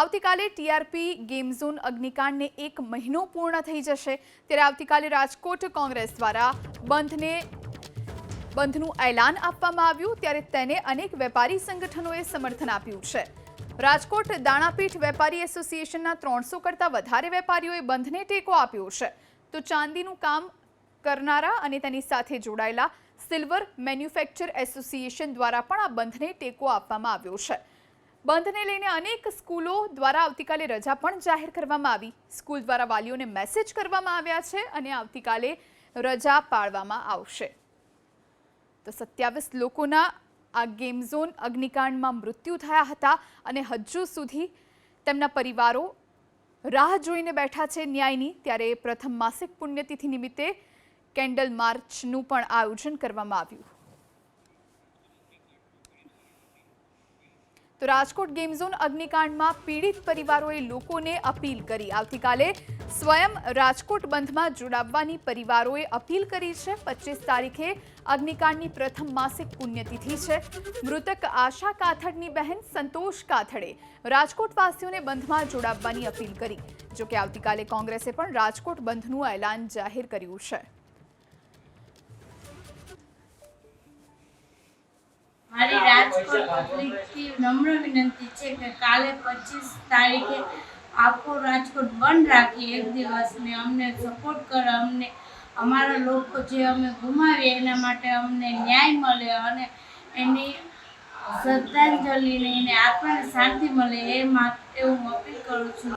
આવતીકાલે TRP game zone અગ્નિકાંડને એક મહિનો પૂર્ણ થઈ જશે. ત્યારે આવતીકાલે રાજકોટ કોંગ્રેસ દ્વારા બંધને, બંધનું એલાન આપવામાં આવ્યું. ત્યારે તેને અનેક વેપારી સંગઠનોએ સમર્થન આપ્યું છે. રાજકોટ દાણાપીઠ વેપારી એસોસિએશનના ત્રણસો કરતાં વધારે વેપારીઓએ બંધને ટેકો આપ્યો છે. તો ચાંદીનું કામ કરનારા અને તેની સાથે જોડાયેલા સિલ્વર મેન્યુફેક્ચર એસોસિએશન દ્વારા પણ આ બંધને ટેકો આપવામાં આવ્યો છે. બંધને લઈને અનેક સ્કૂલો દ્વારા આવતીકાલે રજા પણ જાહેર કરવામાં આવી. સ્કૂલ દ્વારા વાલીઓને મેસેજ કરવામાં આવ્યા છે અને આવતીકાલે રજા પાળવામાં આવશે. તો સત્યાવીસ લોકોના આ ગેમ ઝોન અગ્નિકાંડમાં મૃત્યુ થયા હતા અને હજુ સુધી તેમના પરિવારો રાહ જોઈને બેઠા છે ન્યાયની. ત્યારે પ્રથમ માસિક પુણ્યતિથિ નિમિત્તે કેન્ડલ માર્ચનું પણ આયોજન કરવામાં આવ્યું. તો રાજકોટ ગેમ ઝોન અગ્નિકાંડમાં પીડિત પરિવારોએ લોકોને અપીલ કરી. આવતીકાલે સ્વયં રાજકોટ બંધમાં જોડાવવાની પરિવારોએ અપીલ કરી છે. પચીસ તારીખે અગ્નિકાંડની પ્રથમ માસિક પુણ્યતિથિ છે. મૃતક આશા કાથડની બહેન સંતોષ કાથડે રાજકોટવાસીઓને બંધમાં જોડાવવાની અપીલ કરી. જોકે આવતીકાલે કોંગ્રેસે પણ રાજકોટ બંધનું એલાન જાહેર કર્યું છે. નમ્ર વિનંતી છે કે કાલે પચીસ તારીખે આખો રાજકોટ બંધ રાખી એક દિવસ ને અમને સપોર્ટ કરે, અમને અમારા લોકો જે અમે ગુમાવીએ એના માટે અમને ન્યાય મળે અને એની શ્રદ્ધાંજલિ ને એને શાંતિ મળે એ માટે હું અપીલ કરું છું.